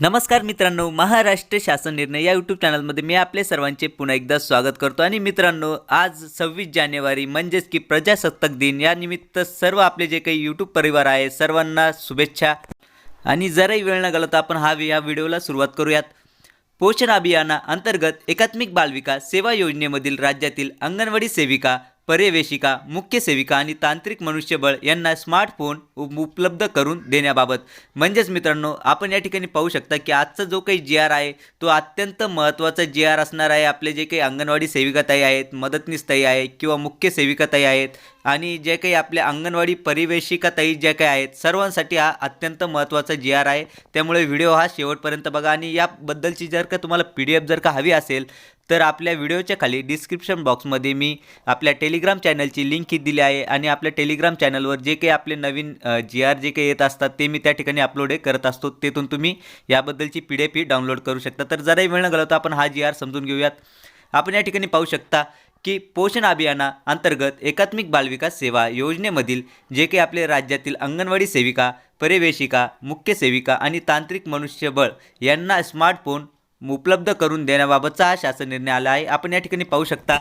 नमस्कार मित्रांनो महाराष्ट्र शासन निर्णय या यूट्यूब चॅनलमध्ये मी आपले सर्वांचे पुन्हा एकदा स्वागत करतो. आणि मित्रांनो आज सव्वीस जानेवारी म्हणजेच की प्रजासत्ताक दिन. या निमित्त सर्व आपले जे काही यूट्यूब परिवार आहे सर्वांना शुभेच्छा. आणि जराही वेळ न घालवता आपण हा या व्हिडिओला सुरुवात करूयात. पोषण अभियाना अंतर्गत एकात्मिक बालविकास सेवा योजनेमधील राज्यातील अंगणवाडी सेविका पर्यवेशिका मुख्य सेविका आणि तांत्रिक मनुष्यबळ यांना स्मार्टफोन उप- उपलब्ध करून देण्याबाबत. म्हणजेच मित्रांनो आपण या ठिकाणी पाहू शकता की आजचा जो काही जी आर आहे तो अत्यंत महत्त्वाचा जी आर असणार आहे. आपले जे काही अंगणवाडी सेविकाताई आहेत मदतनीस ताई आहे किंवा मुख्य सेविकाताई आहेत आणि जे काही आपल्या अंगणवाडी परिवेशिकाताई ज्या काही आहेत सर्वांसाठी हा अत्यंत महत्त्वाचा जी आर आहे. त्यामुळे व्हिडिओ हा शेवटपर्यंत बघा आणि याबद्दलची जर का तुम्हाला पी डी एफ जर का हवी असेल तर आपल्या व्हिडिओच्या खाली डिस्क्रिप्शन बॉक्समध्ये मी आपल्या टेलिग्राम चॅनलची लिंक ही दिली आहे आणि आपल्या टेलिग्राम चॅनलवर जे काही आपले नवीन जी आर जे काही येत असतात ते मी त्या ठिकाणी अपलोड करत असतो. तेथून तुम्ही याबद्दलची पी डी एफ ही डाउनलोड करू शकता. तर जराही वेळ न घालवता आपण हा जी आर समजून घेऊयात. आपण या ठिकाणी पाहू शकता की पोषण अभियाना अंतर्गत एकात्मिक बालविकास सेवा योजनेमधील जे काही आपले राज्यातील अंगणवाडी सेविका पर्यवेशिका मुख्य सेविका आणि तांत्रिक मनुष्यबळ यांना स्मार्टफोन उपलब्ध करून देण्याबाबतचा हा शासन निर्णय आला आहे. आपण या ठिकाणी पाहू शकता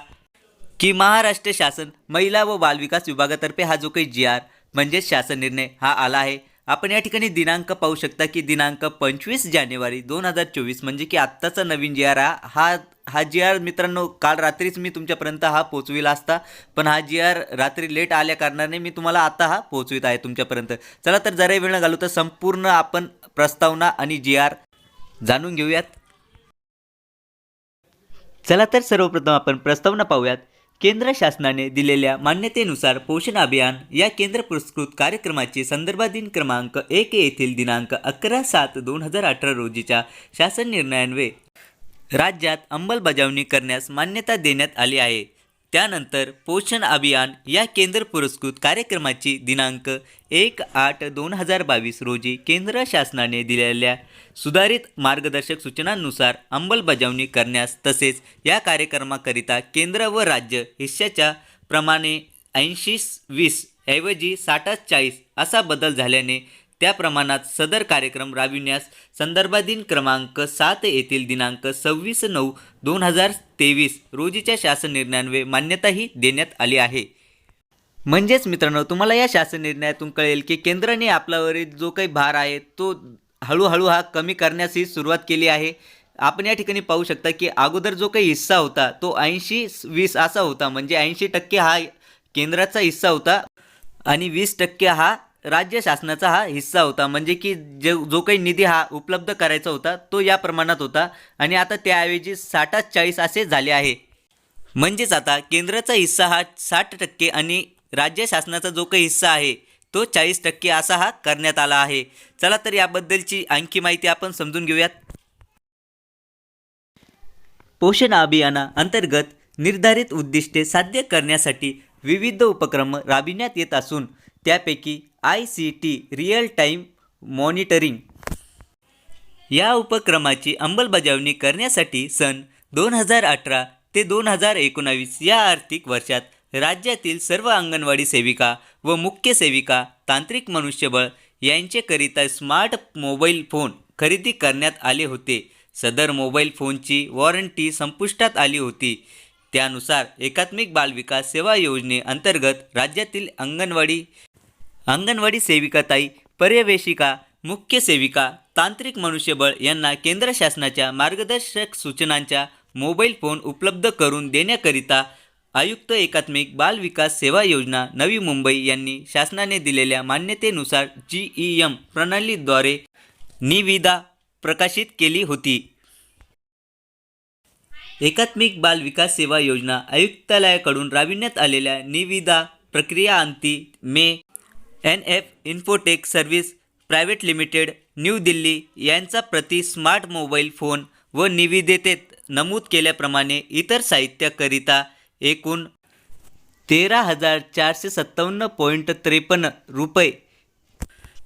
की महाराष्ट्र शासन महिला व बालविकास विभागातर्फे हा जो काही जी आर म्हणजेच शासन निर्णय हा आला आहे. आपण या ठिकाणी दिनांक पाहू शकता की दिनांक पंचवीस जानेवारी दोन हजार चोवीस म्हणजे की आत्ताचा नवीन जी आर हा हा जी आर मित्रांनो काल रात्रीच मी तुमच्यापर्यंत हा पोचविला असता. पण हा जी आर रात्री लेट आल्या कारणाने मी तुम्हाला आता हा पोचवित आहे तुमच्यापर्यंत. चला तर जरा वेळ न घालू तर संपूर्ण आपण प्रस्तावना आणि जी आर जाणून घेऊयात. चला तर सर्वप्रथम आपण प्रस्तावना पाहूयात. केंद्र शासनाने दिलेल्या मान्यतेनुसार पोषण अभियान या केंद्र पुरस्कृत कार्यक्रमाचे संदर्भाधीन क्रमांक एक येथील दिनांक अकरा सात दोन हजार अठरा रोजीच्या शासन निर्णयान्वये. राज्यात अंमलबजावणी करण्यास मान्यता देण्यात आली आहे. त्यानंतर पोषण अभियान या केंद्र पुरस्कृत कार्यक्रमाची दिनांक एक आठ दोन हजार बावीस रोजी केंद्र शासनाने दिलेल्या सुधारित मार्गदर्शक सूचनांनुसार अंमलबजावणी करण्यास तसेच या कार्यक्रमाकरिता केंद्र व राज्य हिश्श्याच्या प्रमाणे ऐंशी वीस ऐवजी साठच चाळीस असा बदल झाल्याने त्या प्रमाणात सदर कार्यक्रम राबविण्यास संदर्भाधीन क्रमांक सात येथील दिनांक सव्वीस नऊ दोन हजार तेवीस रोजीच्या शासन निर्णयान्वये मान्यताही देण्यात आली आहे. म्हणजेच मित्रांनो तुम्हाला या शासन निर्णयातून कळेल की केंद्राने आपल्यावरील जो काही भार आहे तो हळूहळू हा कमी करण्यास ही सुरुवात केली आहे. आपण या ठिकाणी पाहू शकता की अगोदर जो काही हिस्सा होता तो ऐंशी वीस असा होता. म्हणजे ऐंशी टक्के हा केंद्राचा हिस्सा होता आणि वीस टक्के हा राज्य शासनाचा हा हिस्सा होता. म्हणजे की जो जो काही निधी हा उपलब्ध करायचा होता तो या प्रमाणात होता. आणि आता त्याऐवजी साठाच चाळीस असे झाले आहे. म्हणजेच आता केंद्राचा हिस्सा हा साठ टक्के आणि राज्य शासनाचा जो काही हिस्सा आहे तो चाळीस टक्के असा हा करण्यात आला आहे. चला तर याबद्दलची आणखी माहिती आपण समजून घेऊयात. पोषण अभियाना अंतर्गत निर्धारित उद्दिष्टे साध्य करण्यासाठी विविध उपक्रम राबविण्यात येत असून त्यापैकी I C T real time monitoring या उपक्रमाची अंमलबजावणी करण्यासाठी सन दोन हजार अठरा ते दोन हजार एकोणावीस या आर्थिक वर्षात राज्यातील सर्व अंगणवाडी सेविका व मुख्य सेविका तांत्रिक मनुष्यबळ यांचेकरिता स्मार्ट मोबाईल फोन खरेदी करण्यात आले होते. सदर मोबाईल फोनची वॉरंटी संपुष्टात आली होती. त्यानुसार एकात्मिक बालविकास सेवा योजनेअंतर्गत राज्यातील अंगणवाडी अंगणवाडी सेविकाताई पर्यवेशिका मुख्य सेविका तांत्रिक मनुष्यबळ यांना केंद्र शासनाच्या मार्गदर्शक सूचनांच्या मोबाईल फोन उपलब्ध करून देण्याकरिता आयुक्त एकात्मिक बाल विकास सेवा योजना नवी मुंबई यांनी शासनाने दिलेल्या मान्यतेनुसार जी ई एम प्रणालीद्वारे निविदा प्रकाशित केली होती. एकात्मिक बाल विकास सेवा योजना आयुक्तालयाकडून राबविण्यात आलेल्या निविदा प्रक्रियाअंती मे N F infotech service private limited new Delhi यांचा प्रति स्मार्ट मोबाईल फोन व निविदेतेत नमूद केल्याप्रमाणे इतर साहित्याकरिता एकूण तेरा हजार चारशे सत्तावन्न पॉईंट त्रेपन्न रुपये.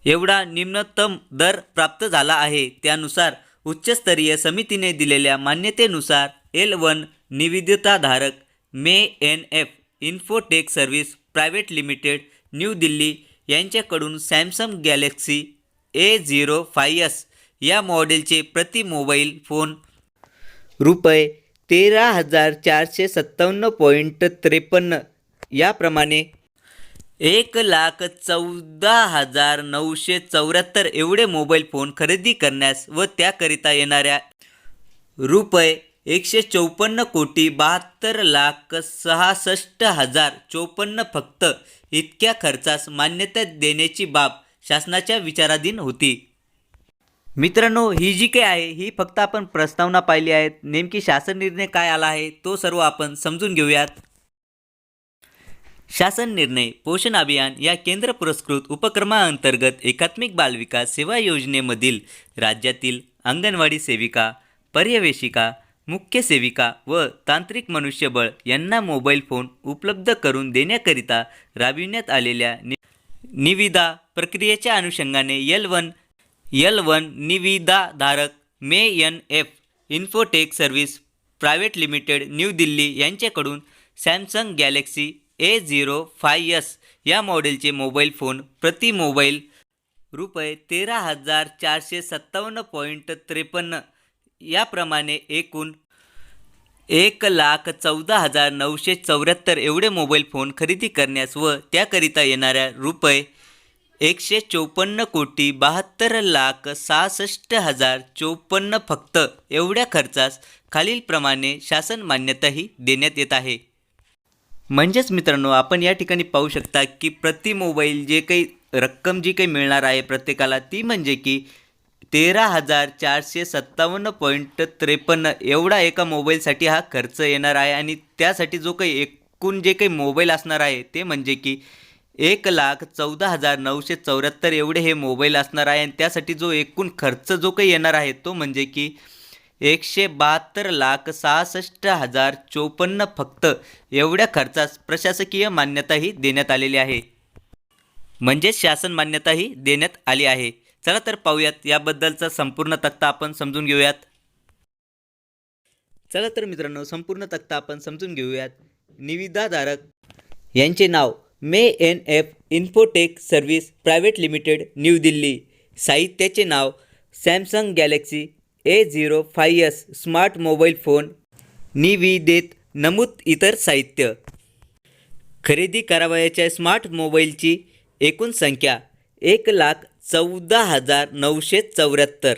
एवढा निम्नतम दर प्राप्त झाला आहे. त्यानुसार उच्चस्तरीय समितीने दिलेल्या मान्यतेनुसार एल वन निविदताधारक मे N F infotech service private limited new Delhi यांच्याकडून Samsung Galaxy A zero five S या मॉडेलचे प्रति मोबाईल फोन रुपये तेरा हजार चारशे सत्तावन्न पॉईंट त्रेपन्न. याप्रमाणे एक लाख चौदा हजार नऊशे चौऱ्याहत्तर एवढे मोबाईल फोन खरेदी करण्यास व त्याकरिता येणाऱ्या रुपये एकशे चौपन्न कोटी बहात्तर लाख सहासष्ट हजार चोपन्न फक्त इतक्या खर्चास मान्यता देण्याची बाब शासनाच्या विचाराधीन होती. मित्रांनो ही जी काही आहे ही फक्त आपण प्रस्तावना पाहिली आहेत. नेमकी शासन निर्णय काय आला आहे तो सर्व आपण समजून घेऊयात. शासन निर्णय पोषण अभियान या केंद्र पुरस्कृत उपक्रमाअंतर्गत एकात्मिक बालविकास सेवा योजनेमधील राज्यातील अंगणवाडी सेविका पर्यवेशिका मुख्य सेविका व तांत्रिक मनुष्यबळ यांना मोबाईल फोन उपलब्ध करून देण्याकरिता राबविण्यात आलेल्या नि निविदा प्रक्रियेच्या अनुषंगाने यल वन यल वन निविदाधारक मे N F infotech service private limited new Delhi यांच्याकडून Samsung Galaxy A zero five S या मॉडेलचे मोबाईल फोन प्रति मोबाईल रुपये तेरा हजार चारशे सत्तावन्न पॉईंट त्रेपन्न याप्रमाणे एकूण एक लाख चौदा हजार नऊशे चौऱ्याहत्तर एवढे मोबाईल फोन खरेदी करण्यास व त्याकरिता येणाऱ्या रुपये एकशे चोपन्न कोटी बहात्तर लाख सहासष्ट हजार चोपन्न फक्त. एवढ्या खर्चास खालीलप्रमाणे शासन मान्यताही देण्यात येत आहे. म्हणजेच मित्रांनो आपण या ठिकाणी पाहू शकता की प्रति मोबाईल जे काही रक्कम जी काही मिळणार आहे प्रत्येकाला ती म्हणजे की तेरा हजार चारशे सत्तावन्न पॉईंट त्रेपन्न एवढा एका मोबाईलसाठी हा खर्च येणार आहे आणि त्यासाठी जो काही एकूण जे काही मोबाईल असणार आहे ते म्हणजे की एक लाख चौदा हजार नऊशे चौऱ्याहत्तर एवढे हे मोबाईल असणार आहे. आणि त्यासाठी जो एकूण खर्च जो काही येणार आहे तो म्हणजे की एकशे बहात्तर लाख सहासष्ट हजार चोपन्न फक्त एवढ्या खर्चास प्रशासकीय मान्यताही देण्यात आलेली आहे. म्हणजेच शासन मान्यताही देण्यात आली आहे. चला तर पाहूयात याबद्दलचा संपूर्ण तक्ता आपण समजून घेऊयात. चला तर मित्रांनो संपूर्ण तक्ता आपण समजून घेऊयात. निविदाधारक यांचे नाव मे N F infotech service private limited new Delhi. साहित्याचे नाव Samsung Galaxy A zero five S smart mobile phone निविदेत नमूद इतर साहित्य. खरेदी करावयाच्या स्मार्ट मोबाईलची एकूण संख्या एक लाख चौदा हजार नऊशे चौऱ्याहत्तर.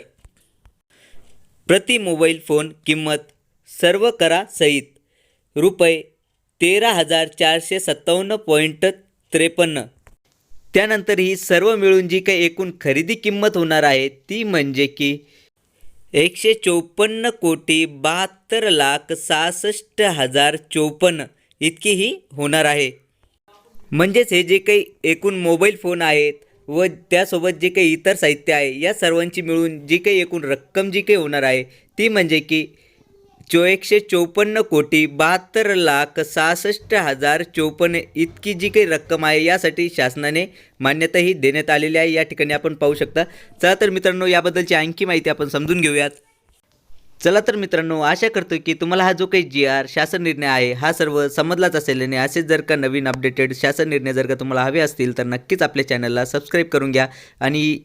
प्रति मोबाईल फोन किंमत सर्व करासहित रुपये तेरा हजार चारशे सत्तावन्न पॉईंट त्रेपन्न. त्यानंतर ही सर्व मिळून जी काही एकूण खरेदी किंमत होणार आहे ती म्हणजे की एकशे चोपन्न कोटी बहात्तर लाख सहासष्ट हजार चोपन्न इतकी ही होणार आहे. म्हणजेच हे जे काही एकूण मोबाईल फोन आहेत व त्यासोबत जे काही इतर साहित्य आहे या सर्वांची मिळून जी काही एकूण रक्कम जी काही होणार आहे ती म्हणजे की चो एकशे चोपन्न कोटी बहात्तर लाख सहासष्ट हजार चोपन्न इतकी जी काही रक्कम आहे यासाठी शासनाने मान्यताही देण्यात आलेली आहे. या ठिकाणी आपण पाहू शकता. चला तर मित्रांनो याबद्दलची आणखी माहिती आपण समजून घेऊयात. चला तर मित्रांनो आशा करतो की तुम्हाला हा जो काही जी आर शासन निर्णय आहे हा सर्व समजलाच असेल आणि असेच जर का नवीन अपडेटेड शासन निर्णय जर का तुम्हाला हवे असतील तर नक्कीच आपल्या चॅनलला सबस्क्राईब करून घ्या. आणि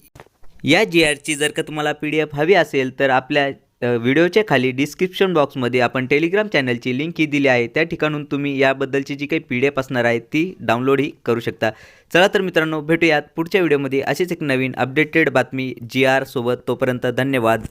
या जी आरची जर का तुम्हाला पी डी एफ हवी असेल तर आपल्या व्हिडिओच्या खाली डिस्क्रिप्शन बॉक्समध्ये आपण टेलिग्राम चॅनलची लिंक ही दिली आहे. त्या ठिकाणून तुम्ही याबद्दलची जी काही पी डी एफ असणार आहे ती डाउनलोडही करू शकता. चला तर मित्रांनो भेटूयात पुढच्या व्हिडिओमध्ये. अशीच एक नवीन अपडेटेड बातमी जी आर सोबत. तोपर्यंत धन्यवाद.